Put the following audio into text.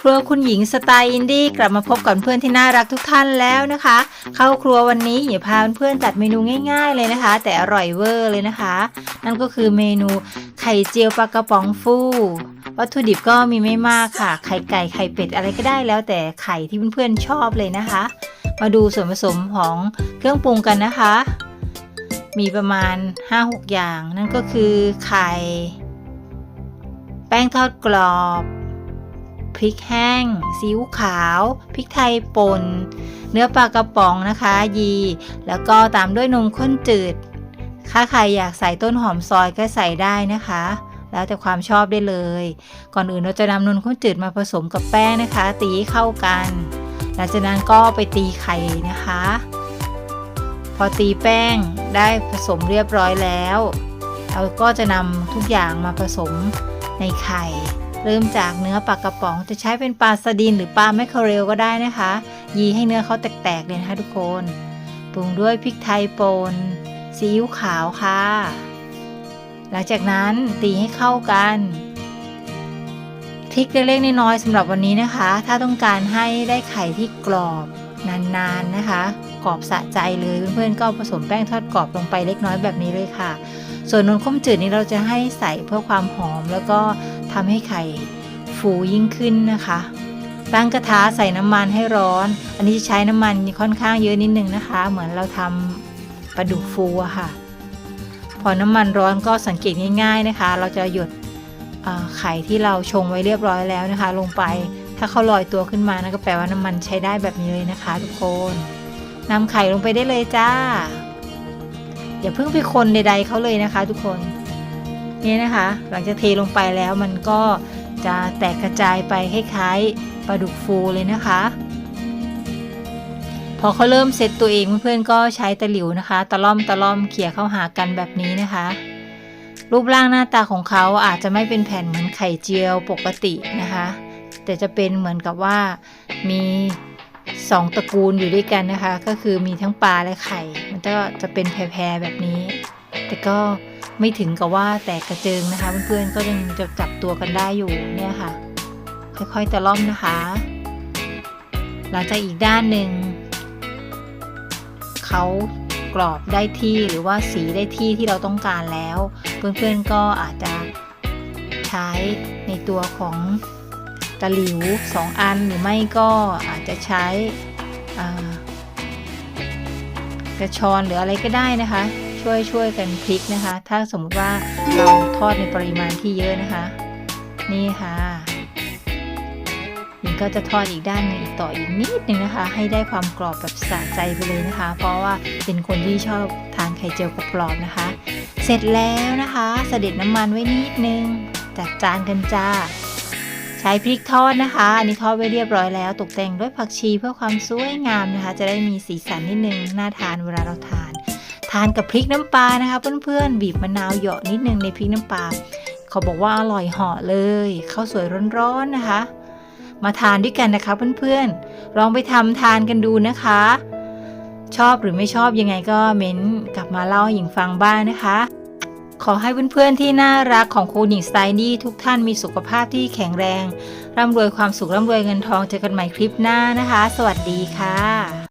ครัวคุณหญิงสไตล์อินดี้กลับมาพบกับเพื่อนที่น่ารักทุกท่านแล้วนะคะ เข้าครัววันนี้หญิงพาเพื่อนจัดเมนูง่ายๆเลยนะคะ แต่อร่อยเวอร์เลยนะคะ นั่นก็คือเมนูไข่เจียวปลากระป๋องฟูวัตถุดิบก็มีไม่มากค่ะ ไข่ไก่ไข่เป็ดอะไรก็ได้แล้วแต่ไข่ที่เพื่อนๆชอบเลยนะคะ มาดูส่วนผสมของเครื่องปรุงกันนะคะ มีประมาณ 5-6 อย่าง นั่นก็คือไข่ แป้งทอดกรอบ พริกแห้งซีอิ๊วขาว พริกไทยป่น เนื้อปลากระป๋องนะคะ ยี แล้วก็ตามด้วยนมข้นจืด ถ้าใครอยากใส่ต้นหอมซอยก็ใส่ได้นะคะ แล้วแต่ความชอบได้เลย ก่อนอื่นเราจะนำนมข้นจืดมาผสมกับแป้งนะคะ ตีเข้ากัน หลังจากนั้นก็ไปตีไข่นะคะ พอตีแป้งได้ผสมเรียบร้อยแล้ว เราก็จะนำทุกอย่างมาผสมในไข่ เริ่มจากเนื้อปลากระป๋องจะใช้เป็นปลาสดินหรือปลาแมคเคอเรลก็ได้นะคะ ยีให้เนื้อเขาแตกๆเลยนะคะทุกคนปรุงด้วยพริกไทยป่นซีอิ๊วขาวค่ะ หลังจากนั้นตีให้เข้ากันทริกเล็กๆน้อยๆสำหรับวันนี้นะคะ ถ้าต้องการให้ได้ไข่ที่กรอบนานๆนะคะ กรอบสะใจเลยเพื่อนๆก็ผสมแป้งทอดกรอบลงไปเล็กน้อยแบบนี้เลยค่ะ ส่วนนมข้นจืดนี้เราจะให้ใส่เพื่อความหอมแล้วก็ ทำให้ไข่ฟูยิ่งขึ้นนะคะตั้งกระทะใส่น้ำมันให้ร้อน อันนี้จะใช้น้ำมันค่อนข้างเยอะนิดนึงนะคะ เหมือนเราทำปลาดุกฟูอะค่ะ พอน้ำมันร้อนก็สังเกตง่าย ๆนะคะ เราจะหยดไข่ที่เราชงไว้เรียบร้อยแล้วนะคะ ลงไป ถ้าเขาลอยตัวขึ้นมานะก็แปลว่าน้ำมันใช้ได้แบบนี้เลยนะคะทุกคนนำไข่ลงไปได้เลยจ้า อย่าเพิ่งไปคนใดๆเขาเลยนะคะ ทุกคน นี่นะคะ หลังจากเทลงไปแล้วมันก็จะแตกกระจายไปคล้ายๆปลาดุกฟูเลยนะคะ พอเขาเริ่มเซตตัวเองเพื่อนๆก็ใช้ตะหลิวนะคะ ตะล่อมตะล่อมเขี่ยเข้าหากันแบบนี้นะคะ รูปร่างหน้าตาของเขาอาจจะไม่เป็นแผ่นเหมือนไข่เจียวปกตินะคะ แต่จะเป็นเหมือนกับว่ามีสองตระกูลอยู่ด้วยกันนะคะ ก็คือมีทั้งปลาและไข่ มันก็จะเป็นแพรๆแบบนี้ แต่ก็ ไม่ถึงกับว่าแตกกระเจิงนะคะ เพื่อนๆก็ยังจะจับตัวกันได้อยู่เนี่ยค่ะ ค่อยๆตะล่อมนะคะ หลังจากอีกด้านหนึ่งเขากรอบได้ที่หรือว่าสีได้ที่ที่เราต้องการแล้ว เพื่อนๆก็อาจจะใช้ในตัวของตะหลิวสองอันหรือไม่ก็อาจจะใช้กระชอนหรืออะไรก็ได้นะคะ ช่วยช่วยกันพลิกนะคะ ถ้าสมมติว่าเราทอดในปริมาณที่เยอะนะคะ นี่ค่ะหญิงก็จะทอดอีกด้านหนึงอีกต่ออีกนิดนึงนะคะ ให้ได้ความกรอบแบบสะใจไปเลยนะคะ เพราะว่าเป็นคนที่ชอบทานไข่เจียวกรอบนะคะ เสร็จแล้วนะคะเสด็จน้ำมันไว้นิดนึงจัดจานกันจ้า ใช้พริกทอดนะคะ อันนี้ทอดไว้เรียบร้อยแล้วตกแต่งด้วยผักชีเพื่อความสวยงามนะคะ จะได้มีสีสันนิดนึงน่าทานเวลาเราทาน ทานกับพริกน้ำปลานะคะ เพื่อนๆ บีบมะนาวเหยาะนิดนึงในพริกน้ำปลาเขาบอกว่าอร่อยเหาะเลยข้าวสวยร้อนๆนะคะ มาทานด้วยกันนะคะเพื่อนๆ ลองไปทำทานกันดูนะคะ ชอบหรือไม่ชอบยังไงก็เม้นกลับมาเล่าให้หญิงฟังบ้างนะคะ ขอให้เพื่อนๆที่น่ารักของครูหญิงสไตล์ดี้ทุกท่านมีสุขภาพที่แข็งแรง ร่ำรวยความสุขร่ำรวยเงินทองเจอกันใหม่คลิปหน้านะคะ สวัสดีค่ะ